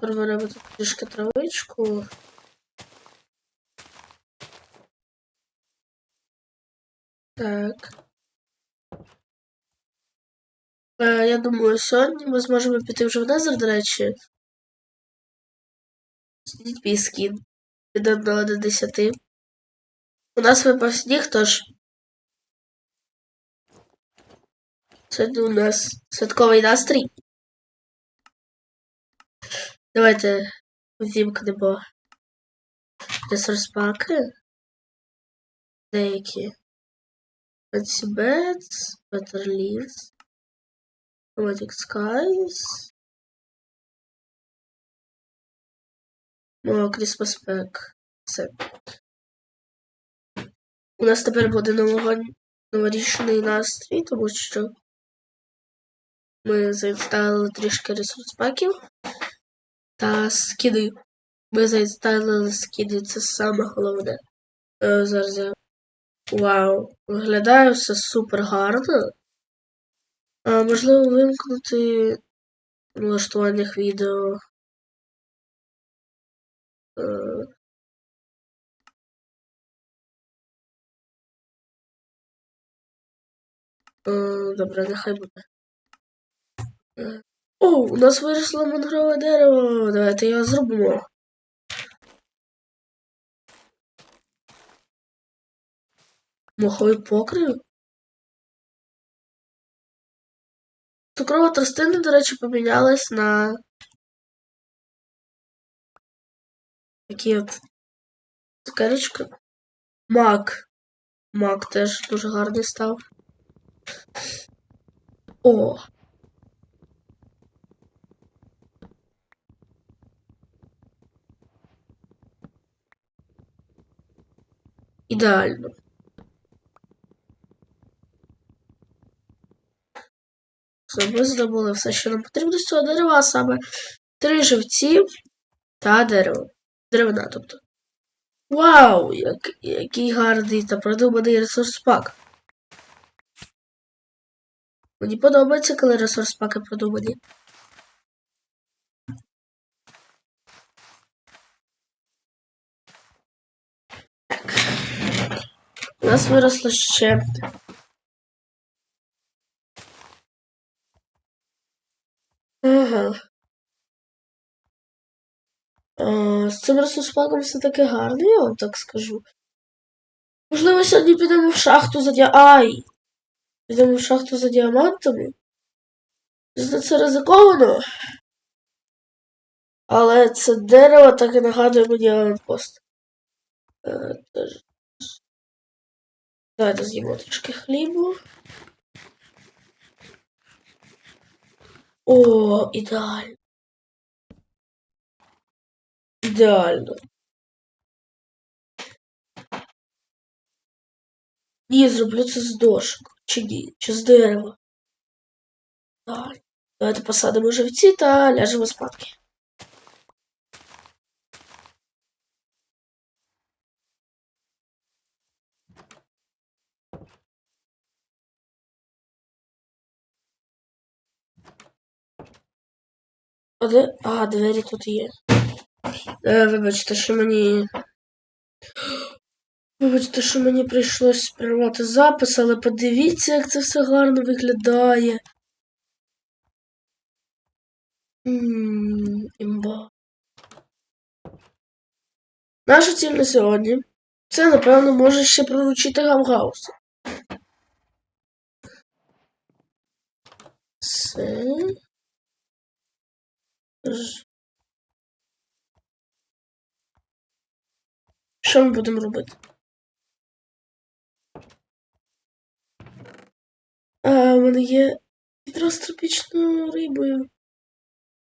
тут трішки травичку. Так. Е, я думаю, сьогодні ми зможемо піти вже в Незер, до речі. Сніть мій скін. 1 до 10. У нас випав сніг, тож. Сьогодні у нас святковий настрій. Давайте вімкнемо ресурс паки. Деякі. Fancy Beds, Better Leaves, Chromatic Skies. Ну, Christmas Pack. Все. У нас тепер буде нового- новорічний настрій, тому що ми заінсталили трішки ресурс паків та скиди. Ми заінсталили скиди, це саме головне. Е, зараз я. Вау, виглядає все супер гарно. А, можливо, вимкнути налаштуваннях відео. Е, е, Добре, нехай буде. О, у нас виросло мангрове дерево. Давайте його зробимо. Моховий покрив. Цукрова тростина, до речі, помінялась на такі от цукерочки. Мак. Мак теж дуже гарний став. О! Ідеально. Ми здобули все, що нам потрібно з цього дерева, а саме три живці та дерево. Деревина, тобто. Вау! Як, який гарний та продуманий ресурс пак. Мені подобається, коли ресурс паки продумані. У нас виросло ще Ага. З цим ресурспаком все таки гарно, я вам так скажу. Можливо, сьогодні підемо в шахту за діа... Ай! Підемо в шахту за діамантами. Це ризиковано. Але це дерево так і нагадує мені аванпост. Давайте з'їмо трішки хлібу. О, ідеально. Ідеально. Ні, зроблю це з дошок. Чи ні? Чи з дерева. Так. Давайте посадимо живці та ляжемо спадки. А, де... а, двері тут є. Е, вибачте, що мені. Вибачте, що мені прийшлось перервати запис, але подивіться, як це все гарно виглядає. Імба. Наша ціль на сьогодні. Це, напевно, може ще приручити гамгаус. Це. Ж- Що ми будемо робити? А, у мене є відро з тропічною рибою.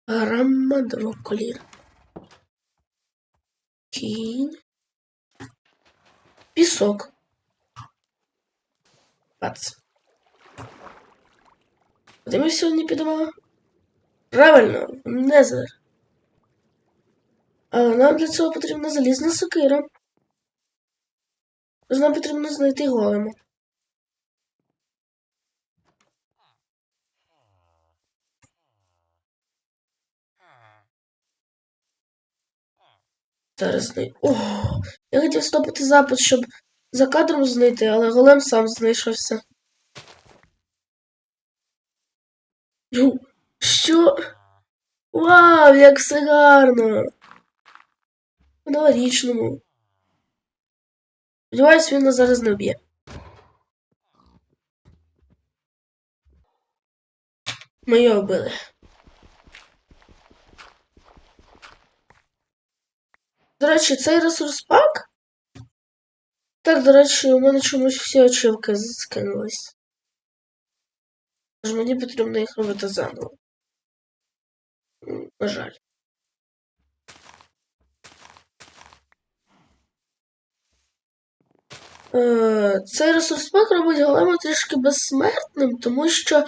Грамма двох колір. Кінь. Пісок. Бац. Куди ми сьогодні підемо? Правильно, Незер. Але нам для цього потрібна залізна сокира. Тож нам потрібно знайти голема. Зараз знайду. О, я хотів стопити запис, щоб за кадром знайти, але голем сам знайшовся. Ю, Що? Вау, як все гарно! По новорічному. Сподіваюсь, він нас зараз не вб'є. Ми його вбили. До речі, цей ресурс пак. Так, до речі, у мене чомусь всі очівки скинулись. Тож мені потрібно їх робити заново. Жаль. Е, Цей ресурс пак робить голема трішки безсмертним, тому що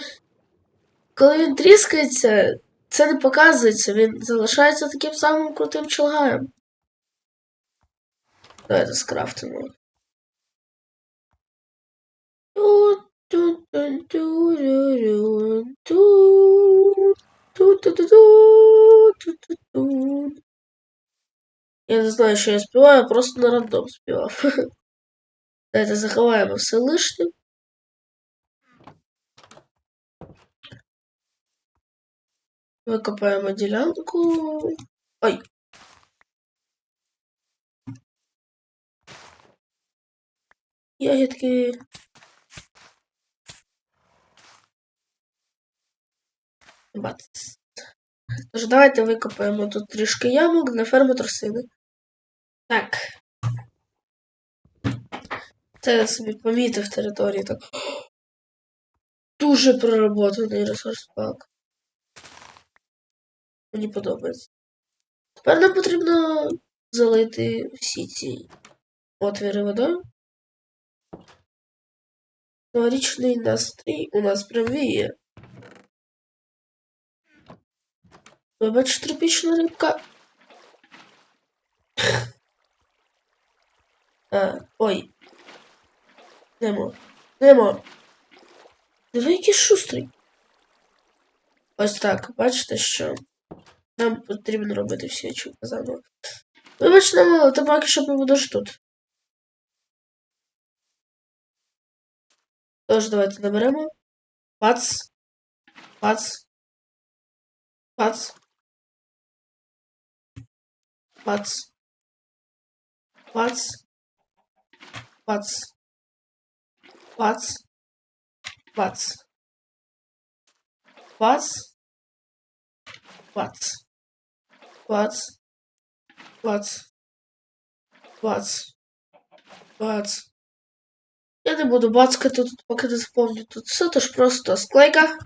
коли він тріскається, це не показується, він залишається таким самим крутим челгаєм. Давайте скрафтимо. Я не знаю, що я співаю, я просто на рандом співав. Давайте заховаємо все лишнє. Викопаємо ділянку. Ой. Ягідки. Бац. Тож давайте викопаємо тут трішки ямок для ферми тросини. Так. Це я собі помітив території так. Дуже проработаний ресурс пак. Мені подобається. Тепер нам потрібно залити всі ці отвіри водою. Новорічний настрій у нас правіє. Вибач, тропічна рибка. А, ой. Немо. Немо. Диви, який шустрий. Ось так, бачите, що нам потрібно робити всі очі заново. Вибач, Немо, ти поки що побудеш тут. Тож, давайте наберемо. Пац. Пац. Пац. Пац. Пац. Пац. Пац. Пац. Пац. Пац. Пац. Пац. Пац. Пац. Я не буду бацкати тут, поки не заповню. Тут все тож просто склейка.